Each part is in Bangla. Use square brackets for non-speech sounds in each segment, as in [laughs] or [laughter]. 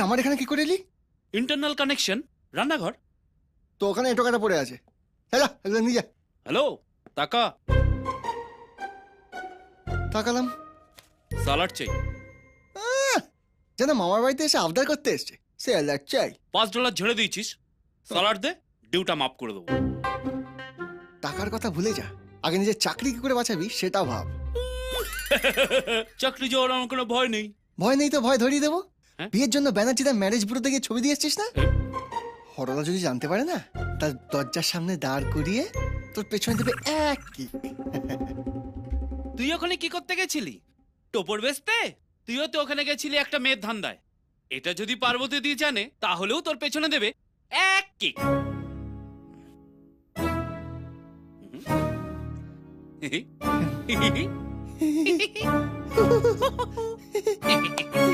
আমার এখানে কি করে এলি? ইন্টারনাল কানেকশন রান্নাঘর। তো ওখানে এটো কাটা পড়ে আছে। হ্যাঁ একদম নিয়ে যা। হ্যালো টাকা তাকালাম। সালাড চাই। যেন মামার বাড়িতে এসে আবদার করতে এসছে। সে অ্যালার্ট চাই। পাঁচ ডলার ঝেড়ে দিয়েছিস। সালাড দে ডিউটা মাফ করে দেবো। টাকার কথা ভুলে যা। আগে নিজের চাকরি কি করে বাঁচাবি সেটা ভাব। [laughs] চাকরি যাওয়ার আমার কোনো ভয় নেই। ভয় নেই তো ভয় ধরিয়ে দেবো? বিয়ের জন্য ব্যানার্জিদের ম্যারেজ ব্যুরোতে গিয়ে ছবি দিয়ে এসছিস না? হরলা যদি জানতে পারে না তার দরজার সামনে দাঁড় করিয়ে তোর পেছনে দেবে এক কি। তুই ওখানে কি করতে গেছিলি? টোপর বেচতে? তুইও তো ওখানে গেছিলি একটা মেয়ের ধান্দায়। এটা যদি পার্বতী দিয়ে জানে তাহলেও তোর পেছনে দেবে এক কিক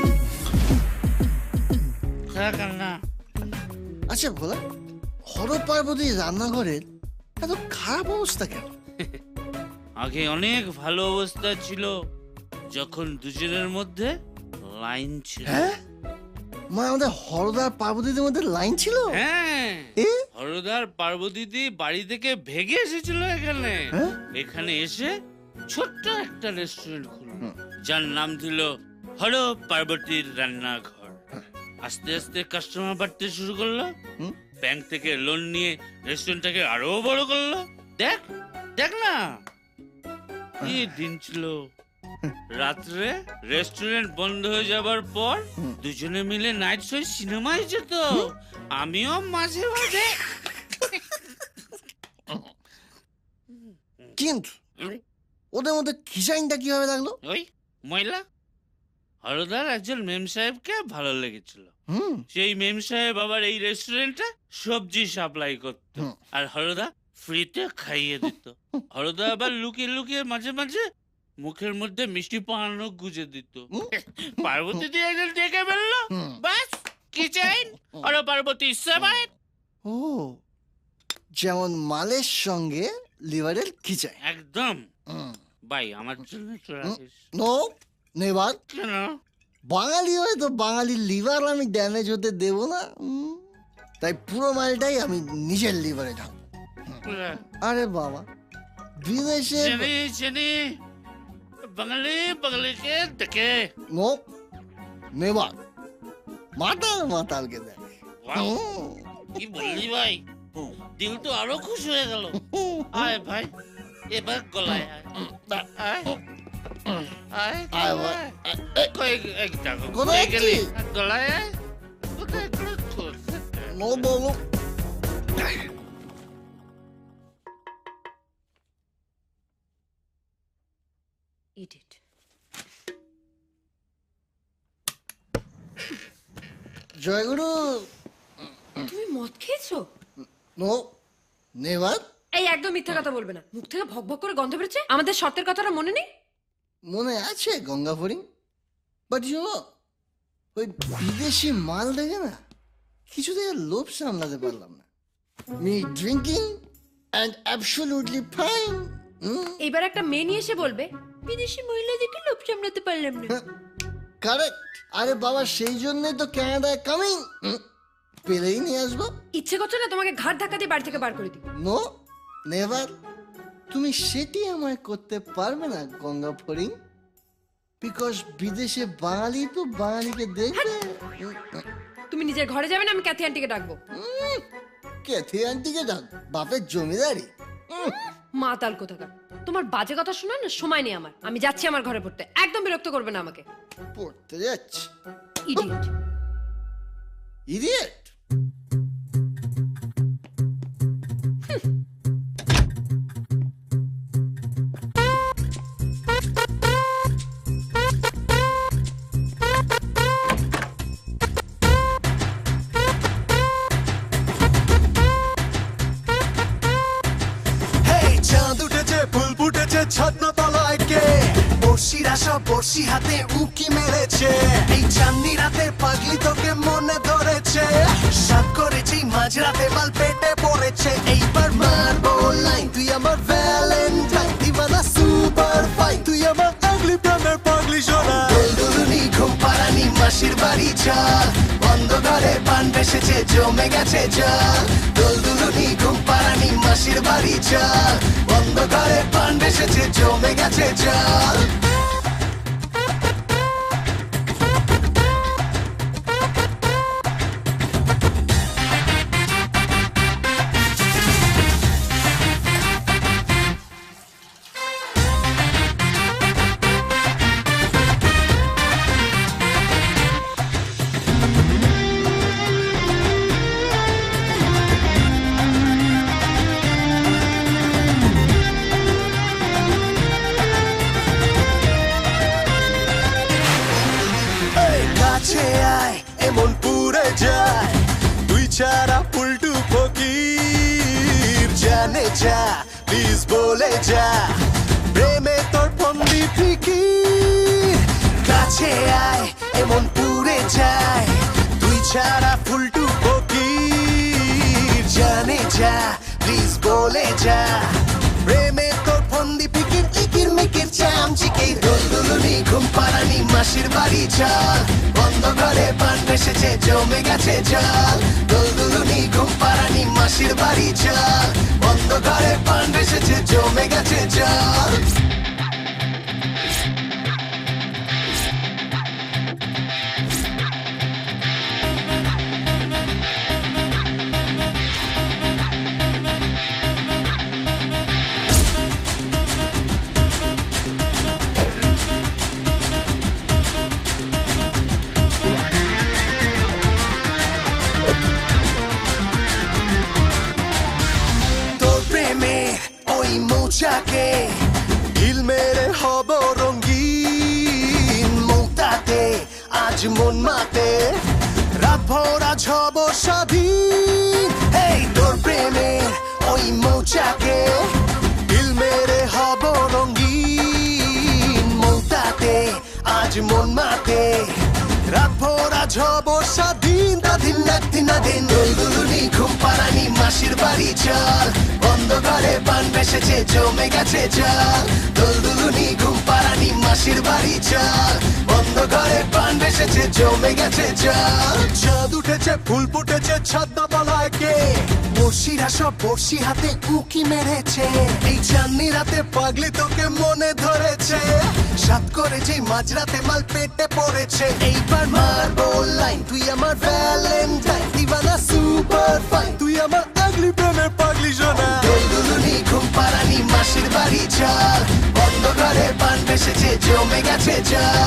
[laughs] [laughs] [laughs] আচ্ছা ভোলা হর পার্বতী রান্নাঘরের এত খারাপ অবস্থা কেন? আগে অনেক ভালো অবস্থা ছিল যখন দুজনের মধ্যে লাইন ছিল। হ্যাঁ? মানে আমাদের হরদার পার্বতীদের মধ্যে লাইন ছিল? হ্যাঁ? হরদার পার্বতীদি বাড়ি থেকে ভেগে এসেছিল এখানে। হ্যাঁ? এখানে এসে ছোট্ট একটা রেস্টুরেন্ট খুলল যার নাম ছিল হর পার্বতীর রান্নাঘর। আস্তে আস্তে কাস্টমার বাড়তে শুরু করল। ব্যাংক থেকে লোন নিয়ে রেস্টুরেন্টটাকে আরও বড় করল। দেখ দেখ না। কি দিন ছিল। রাত্রে রেস্টুরেন্ট বন্ধ হয়ে যাবার পর দুজনে মিলে নাইট শো সিনেমায় যেত আমিও মাঝে মাঝে। কিন্তু ওদের মধ্যে ডিজাইনটা কীভাবে লাগল? ওই ময়লা। হরদার একজন মেম সাহেবকে ভালো লেগেছিল। হুম। সেই মেম সাহেব আবার এই রেস্টুরেন্টে সবজি সাপ্লাই করত। আর হরদা ফ্রিতে খাইয়ে দিত। হরদা আবার লুকিয়ে লুকিয়ে মাঝে মাঝে মুখের মধ্যে মিষ্টি পাহানো গুজে দিত। পার্বতী দিয়ে একজন দেখে ফেলল। বাস কি চাইন আর পার্বতী সেবাই ও যেমন মালের সঙ্গে লিভারের খিচাই একদম। ভাই আমার জন্য রাখিস নো নেবার? বাঙালি হয়ে তো বাঙালির লিভার আমি ড্যামেজ হতে দেব না তাই পুরো মালটাই আমি নিজের লিভারে ঢাকবো আরে বাবা বিদেশে বাঙালি বাঙালিকে দেখে। নো নেবার। মাতাল মাতালকে দেখ। কি বললি ভাই? দিল তো আরও খুশি হয়ে গেল। আয় ভাই এবার গলায় আয়। আয় আয় আয় গলায় ভাই, আয়। এ, কই এক কোথায় কোথায় গেলি গলায় কোথায় কোথায় নো বলো ইডিট জয়গুরু তুমি মদ খেয়েছো? নো নেবার এই একদম মিথ্যা কথা বলবে না। মুখ থেকে ভক ভক করে গন্ধ বেরোচ্ছে? আমাদের শর্তের কথাটা মনে নেই? মনে আছে গঙ্গা ফরিং বাট ইউ ওই বিদেশি মাল দেখে না কিছুতে লোভ সামলাতে পারলাম না। Me drinking and absolutely fine এইবার একটা মেয়ে নিয়ে এসে বলবে বিদেশি মহিলা দেখে লোভ সামলাতে পারলাম না। কারেক্ট আরে বাবা সেই জন্যই তো ক্যানাডায় কামিং পেলেই নিয়ে আসব। ইচ্ছে করছে না তোমাকে ঘাট ধাক্কা দিয়ে বাড়ি থেকে বার করে দিই নো নেভার তুমি সেটি আমায় করতে পারবে না গঙ্গা ফরিং বিকজ বিদেশে বাঙালি তো বাঙালিকে দেখবে। তুমি নিজের ঘরে যাবে না আমি ক্যাথি আন্টিকে ডাকবো। ক্যাথি আন্টিকে ডাক বাপের জমিদারি। মাতাল কোথাকার। তোমার বাজে কথা শোনার না সময় নেই আমার। আমি যাচ্ছি আমার ঘরে পড়তে। একদম বিরক্ত করবে না আমাকে। পড়তে যাচ্ছি। ইডিয়েট ইডিয়েট বর্ষি হাতে উকি মেরেছে। এই চাঁদনি রাতে পাগলি তোকে মনে ধরেছে। সাত করেছি, মাঝরাতে মাল পেটে পড়েছে। এইবার মারবো লাইন তুই আমার ভ্যালেন্টাইন দিবানা সুপার ফাইন তুই আমার পাগলি সোনা। ঘুম পাড়ানি মাসির বাড়ি চল বন্ধ ঘরে পান বেসেছে জমে গেছে জল। দোলদুলুনি ঘুম পাড়ানি মাসির বাড়ি চল বন্ধ ঘরে পান বেসেছে জমে গেছে জল। প্রেমে তোর ফন্দি ফিকির কাছে আয়, এমন পুরে যায়। দুই চারা ফুলটু ফকির জানে যা প্লিজ বলে যা। প্রেমে তোর ফন্দি ইকির মিকির চাম দোল দুলুনি, ঘুম পাড়ানি, মাসির বাড়ি চল। বন্ধ করে পান বেসেছে জমে গেছে জল। দোল দুলুনি, ঘুম পাড়ানি, মাসির বাড়ি চল। বন্ধ ঘরে পান জমে গেছে জল। আজ মন মাতে, রাত ভোর আজ হব স্বাধীন এই তোর প্রেমে ওই মৌচাকে ঢিল মেরে হব রঙ্গিন মৌতাতে আজ মন মাতে। রাত ভোর আজ হব স্বাধীন তাদিন একদিন দিন দুলদুলুনি ঘুম পাড়ানি, মাসির বাড়ি চল। বন্ধ ঘরে পান বেসেছে জমে গেছে জল। দুলদুলুনি ঘুম পাড়ানি, মাসির বাড়ি চল। বন্ধ ঘরে পান বেসেছে জমে গেছে জল চাঁদ উঠেছে, ফুল ফুটেছে ছাদনা বলায় কে? বসিরা সব বসি হাতে উকি মেরেছে। এই চাঁদনি রাতে পাগলি তোকে মনে ধরেছে। সাত করে যে মাঝরাতে মাল পেটে পড়েছে। এইবার মারবো লাইন তুই আমার ভ্যালেন্টাইন দিবানা সুপার ফাইন তুই আমার আগলি প্রেমের পাগলি সোনা। দুলদুলুনি ঘুম পাড়ানি, মাসির বাড়ি চল বন্ধ ঘরে পান বেসেছে জমে গেছে জল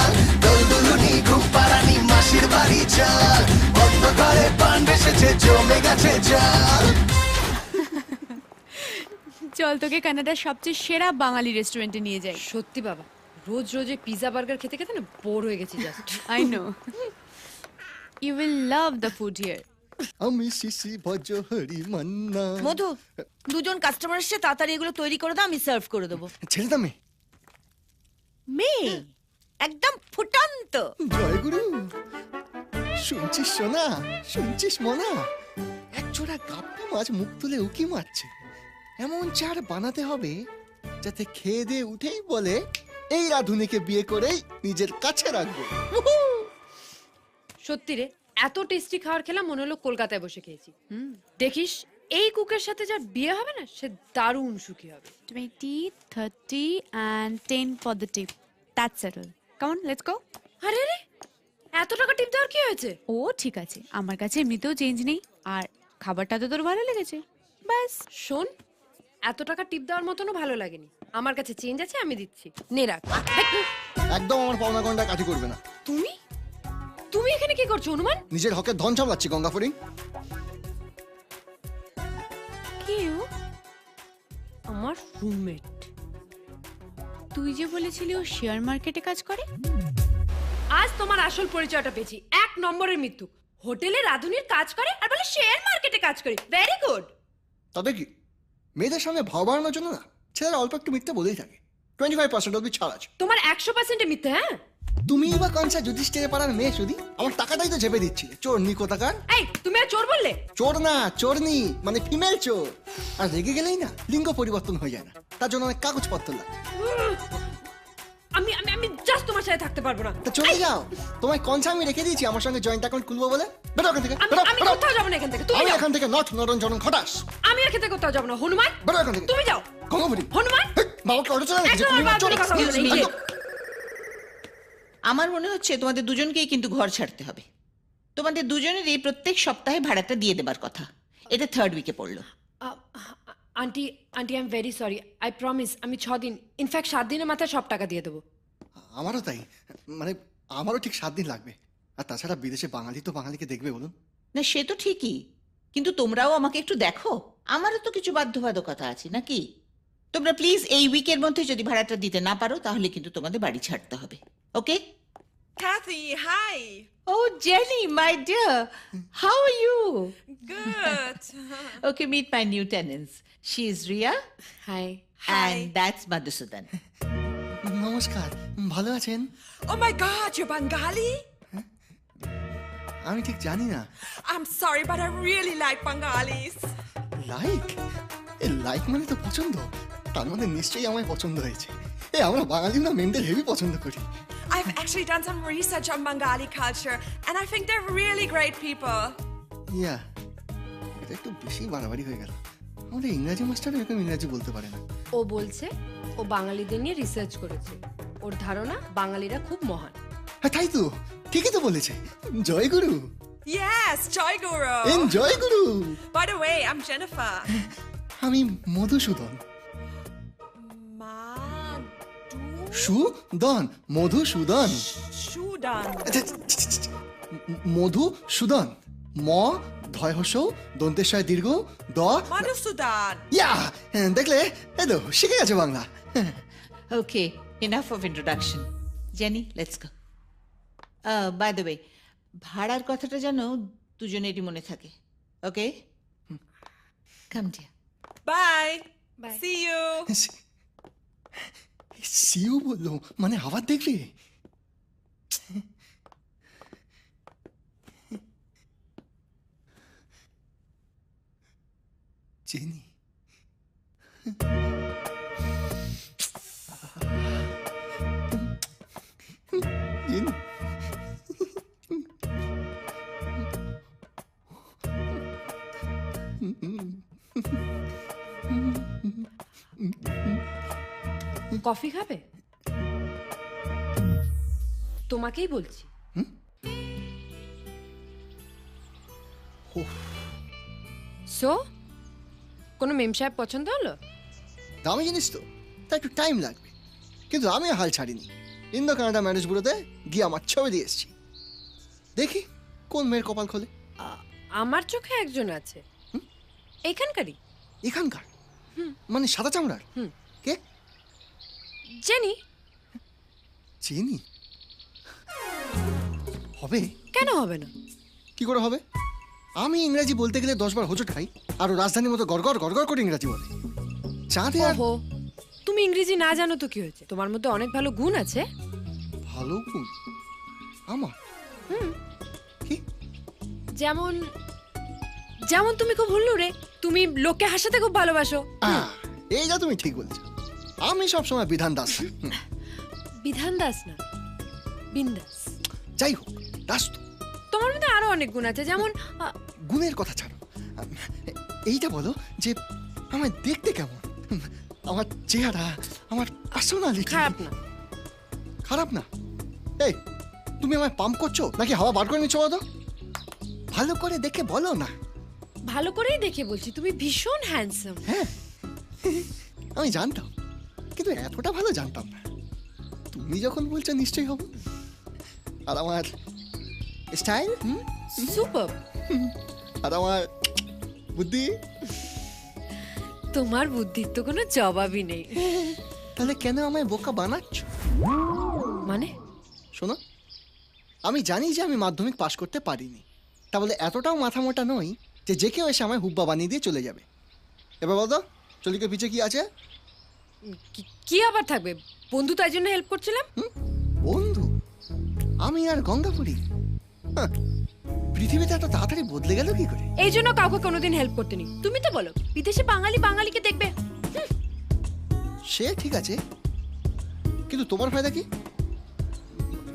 [laughs] চল তোকে কানাডার সবচেয়ে সেরা বাঙালি রেস্টুরেন্টে নিয়ে যাই। সত্যি বাবা রোজ রোজ পিজা বার্গার খেতে খেতে না বোর হয়ে গেছি just I know you will love the food here আমি শিশি ভজহরি মান্না। মধু দুজন কাস্টমার এসছে তাড়াতাড়ি এগুলো তৈরি করে দাও আমি সার্ভ করে দেবো। ছেড়ে দামে মেয়ে? একদম ফুটান্ত। জয়গুরু শুনছিস সোনা শুনছিস মনা? জোড়া গাপ্পি মাছ মুখ তুলে উকি মারছে। এমন চার বানাতে হবে যাতে খেয়ে দিয়ে উঠেই বলে এই রাধুনিকে বিয়ে করেই নিজের কাছে রাখব। সত্যি রে এত টেস্টি খাবার খেলাম মনে হলো কলকাতায় বসে খেয়েছি। দেখিস এই কুকের সাথে যার বিয়ে হবে না সে দারুণ সুখী হবে। Twenty thirty and ten for the tip that settle come on let's go আরে রে এত টাকা টিপ দেওয়ার কি হয়েছে? ও ঠিক আছে। আমার কাছে এমনিতেও চেঞ্জ নেই। আর খাবারটা তো তোর ভালো লেগেছে। ব্যাস। শোন এত টাকা টিপ দেওয়ার মতনও ভালো লাগেনি। আমার কাছে চেঞ্জ আছে আমি দিচ্ছি। নে রাখ। একদম আমার পাওনা গন্ডা কাঠি করবে না। তুমি? তুমি এখানে কি করছ অনুমান? নিজের হকের ধন সামলাচ্ছি গঙ্গাফড়ি। কেউ আমার রুমমেট তুই যে বলেছিলি ও শেয়ার মার্কেটে কাজ করে? আজ তোমার আসল পরিচয়টা পেয়েছি। এক নম্বরের মৃত্যু। হোটেলে রাধুনির কাজ করে আর বলে শেয়ার মার্কেটে কাজ করে। ভেরি গুড তবে কি? মেয়েদের সামনে ভাব বাড়ানোর জন্য না ছেলেরা অল্প একটু মিথ্যে বলেই থাকে। টোয়েন্টি ফাইভ পার্সেন্ট অব্দি ছাড় আছে। তোমার একশো পার্সেন্টে মিথ্যে হ্যাঁ? তুমি বা কনসা যুধিষ্ঠিরে পাড়ার মেয়ে শুধু আমার টাকাটাই তো চেপে দিচ্ছিলে। চোর নি কোথাকার? এই তুমি আর চোর বললে? চোর না চোরনি মানে ফিমেল চোর। আর রেগে গেলেই না লিঙ্গ পরিবর্তন হয়ে যায় না। তার জন্য অনেক কাগজপত্র লাগে আমি আমি আমি জাস্ট তোমার সাথে থাকতে পারব না। তা চলে যাও। তোমায় কনসা আমি রেখে দিয়েছি আমার সঙ্গে জয়েন্ট অ্যাকাউন্ট খুলবো বলে। বেরো এখান থেকে আমি বেরো, আমি বেরো। কোথাও যাব না এখান থেকে তুমি আমি যাও। এখান থেকে নট নরন জনন খটাস আমি এখান থেকে কোথাও যাব না হনুমান বেরো এখান থেকে। তুমি যাও। গঙ্গাপুরি হনুমান বাবাকে অটো চলে গেছে একদম আমার বাবার কথা না, নিজে। আমার মনে হচ্ছে তোমাদের দুজনকেই কিন্তু ঘর ছাড়তে হবে। তোমাদের দুজনেরই প্রত্যেক সপ্তাহে ভাড়াটা দিয়ে দেবার কথা। এটা থার্ড উইকে পড়ল। Aunty aunty I am very sorry I promise আমি ছ দিন ইনফ্যাক্ট সাত দিনের মাথায় সব টাকা দিয়ে দেবো। আমারও তাই। মানে আমারও ঠিক সাত দিন লাগবে। আর তাছাড়া বিদেশে বাঙালি তো বাঙালিকে দেখবে বলুন। না সে তো ঠিকই। কিন্তু তোমরাও আমাকে একটু দেখো। আমারও তো কিছু বাধ্যবাধকতা আছে নাকি? তোমরা প্লিজ এই উইকের মধ্যে যদি ভাড়াটা দিতে না পারো তাহলে কিন্তু তোমাদের বাড়ি ছাড়তে হবে। Okay Kathy, hi. O Jenny my dear, how are you Good. Okay meet my new tenants she is Riya hi and that's Madhusudan নমস্কার ভালো আছেন oh my God, you're Bengali? আমি ঠিক জানি না I'm sorry, but I really like Bengalis. Like a like মানে তো পছন্দ তার মানে নিশ্চয়ই আমায় পছন্দ হয়েছে এ আমরা বাঙালি না মেনদের হেভি পছন্দ করি I've actually done some research on Bengali culture, and I think they're really great people. ইয়া এটা একটু বেশি বাড়াবাড়ি হয়ে গেল আমাদের ইংরাজি মাস্টার এরকম ইংরাজি বলতে পারে না ও বলছে ও বাঙালিদের নিয়ে রিসার্চ করেছে ওর ধারণা বাঙালিরা খুব মহান হ্যাঁ তাই তো ঠিকই তো বলেছে জয় গুরু Yes, Joy Guru. Joy Guru By the way, I'm Jennifer. আমি মধুসূদন সুদন মধুসূদন ছি। মধুসূদন ম ধয় হস দন্তেশ্বয় দীর্ঘ দ Madhusudan. ইয়া দেখলে এই তো শিখে গেছে Bangla okay enough of introduction Jenny let's go by the way ভাড়ার কথাটা যেন দুজনেরই মনে থাকে okay come dear Bye. Bye. See you. [laughs] [laughs] See you বলল মানে আবার দেখবে জেনি কফি খাবে? তোমাকেই বলছি। সো কোনো মেম সাহেব পছন্দ হলো? দামি জিনিস তো তা একটু টাইম লাগবে। কিন্তু আমি হাল ছাড়িনি। ইন্দো কানাডা ম্যারেজ ব্যুরোতে গিয়ে আমার ছবি দিয়ে এসেছি। দেখি কোন মেয়ের কপাল খোলে? আমার চোখে একজন আছে। এখানকারই? এখানকার? মানে সাদা চামড়ার? হুম। কে? জেনি? চিনি হবে? কেন হবে না? কি করে হবে? আমি ইংরেজি বলতে গেলে দশবার হোঁচট খাই আর ও রাজধানীর মতো গড়গড় গড়গড় করে ইংরেজি বলে। চাঁদে আর ওহো তুমি ইংরেজি না জানো তো কি হয়েছে? তোমার মধ্যে অনেক ভালো গুণ আছে। ভালো গুণ? আমার হুম। কি? যেমন যেমন তুমি খুব হুল্লুরে তুমি লোককে হাসাতে খুব ভালোবাসো। আহ, এইটা তুমি ঠিক বলেছ। আমি সবসময় বিধান দাস। বিধান দাস না বিন্দাস। যাই হোক দাস তো। তোমার মধ্যে আরও অনেক গুণ আছে যেমন গুণের কথা ছাড়ো। এইটা বলো যে আমায় দেখতে কেমন? আমার চেহারা আমার পার্সোনালিটি খারাপ না। খারাপ না? এই তুমি আমায় পাম্প করছ? নাকি হাওয়া বার করে নিচ্ছ বলো ভালো করে দেখে বলো না। ভালো করেই দেখে বলছি তুমি ভীষণ হ্যান্ডসাম হ্যাঁ আমি জানতাম। কিন্তু এতটা ভালো জানতাম না। তুমি যখন বলছো নিশ্চয়ই হব। আর আমার স্টাইল সুপার। আর আমার বুদ্ধি? তোমার বুদ্ধির তো কোনো জবাবই নেই। তাহলে কেন আমায় বোকা বানাচ্ছ? মানে? শোনো আমি জানি যে আমি মাধ্যমিক পাশ করতে পারিনি। তা বলে এতটাও মাথা মোটা নই যে যে কেউ এসে আমায় হুব্বা বানিয়ে দিয়ে চলে যাবে। এবার বলো চলিকে পিছে কি আছে? কি- কি আবার থাকবে? বন্ধু তাই জন্য হেল্প করছিলাম। বন্ধু? আমি আর গঙ্গাপুরী? হাহ, পৃথিবীতে এত তাড়াতাড়ি বদলে গেল কি করে? এই জন্য কাউকে কোনোদিন হেল্প করতে নি তুমি তো বলো বিদেশে বাঙালি বাঙালিকে দেখবে। হুম, সে ঠিক আছে। কিন্তু তোমার ফায়দা কি?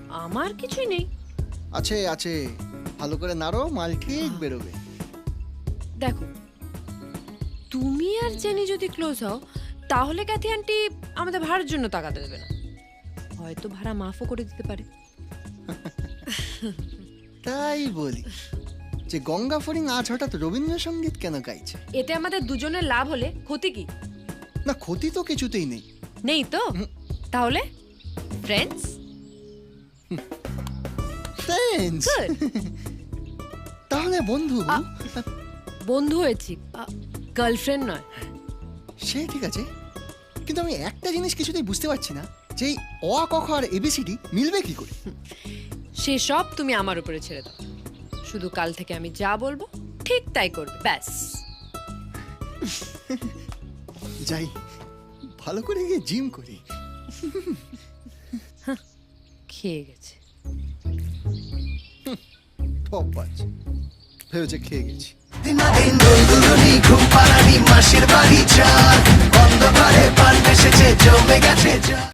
আমার কিছুই নেই। আছে আছে। ভালো করে নাড়ো মাল ঠিক বেরোবে। দেখো তুমি আর জেনি যদি ক্লোজ হও তাহলে ক্যাথি আন্টি আমাদের ভাড়ার জন্য টাকাতে দেবে না। হয়তো ভাড়া মাফও করে দিতে পারে। তাই বলি যে গঙ্গা ফরিং আজ হঠাৎ রবীন্দ্রসঙ্গীত কেন গাইছে? এতে আমাদের দুজনের লাভ হলে ক্ষতি কি? না ক্ষতি তো কিছুতেই নেই। নেই তো? তাহলে? ফ্রেন্ডস. Good. তাহলে বন্ধু? বন্ধু হয়েছি। গার্লফ্রেন্ড নয়। সে ঠিক আছে। কিন্তু আমি একটা জিনিস কিছুতেই বুঝতে পারছি না যে এই অ ক খ আর এবিসিডি মিলবে কি করে? সেসব তুমি আমার উপরে ছেড়ে দাও। শুধু কাল থেকে আমি যা বলব ঠিক তাই করবে ব্যাস। যাই ভালো করে গিয়ে জিম করি। খেয়ে গেছে। ভেবেছে খেয়ে গেছি। ঘুম পাড়ানি মাসির বাড়ি চার। অন্ধকারে পান এসেছে জমে গেছে